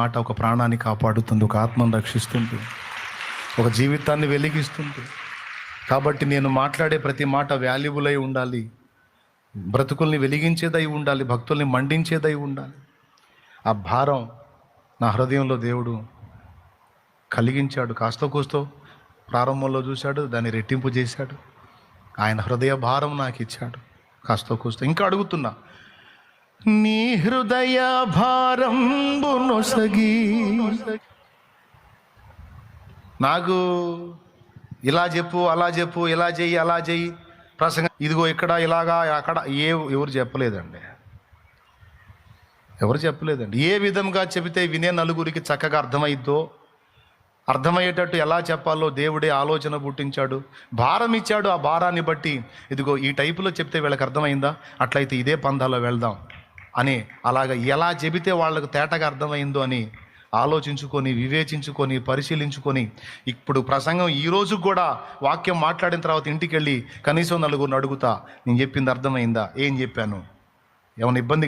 మాట ఒక ప్రాణాన్ని కాపాడుతుంది ఒక ఆత్మను రక్షిస్తుంది ఒక జీవితాన్ని వెలిగిస్తుంది. కాబట్టి నేను మాట్లాడే ప్రతి మాట వాల్యుబుల్ అయి ఉండాలి. బ్రతుకుల్ని వెలిగించేదై ఉండాలి భక్తుల్ని మండించేదై ఉండాలి. ఆ భారం నా హృదయంలో దేవుడు కలిగించాడు. కాస్త కూస్తో ప్రారంభంలో చూశాడు దాన్ని రెట్టింపు చేశాడు. ఆయన హృదయ భారం నాకు ఇచ్చాడు. కాస్త కూస్తో ఇంకా అడుగుతున్నా నీ హృదయ భారం నాకు ఇలా చెప్పు అలా చెప్పు ఇలా చెయ్యి అలా చెయ్యి. ప్రసంగం ఇదిగో ఇక్కడ ఇలాగా అక్కడ ఏ ఎవరు చెప్పలేదండి. ఎవరు చెప్పలేదండి. ఏ విధంగా చెబితే వినే నలుగురికి చక్కగా అర్థమైద్దో అర్థమయ్యేటట్టు ఎలా చెప్పాలో దేవుడే ఆలోచన పుట్టించాడు. భారం ఇచ్చాడు ఆ భారాన్ని బట్టి. ఇదిగో ఈ టైపులో చెప్తే వీళ్ళకి అర్థమైందా? అట్లయితే ఇదే పందాలో వెళ్దాం. అని అలాగ ఎలా చెబితే వాళ్ళకు తేటగా అర్థమైందో అని ఆలోచించుకొని వివేచించుకొని పరిశీలించుకొని ఇప్పుడు ప్రసంగం ఈ రోజు కూడా వాక్యం మాట్లాడిన తర్వాత ఇంటికి వెళ్ళి కనీసం నలుగురిని అడుగుతా నేను చెప్పింది అర్థమైందా? ఏం చెప్పాను? ఏమైనా ఇబ్బంది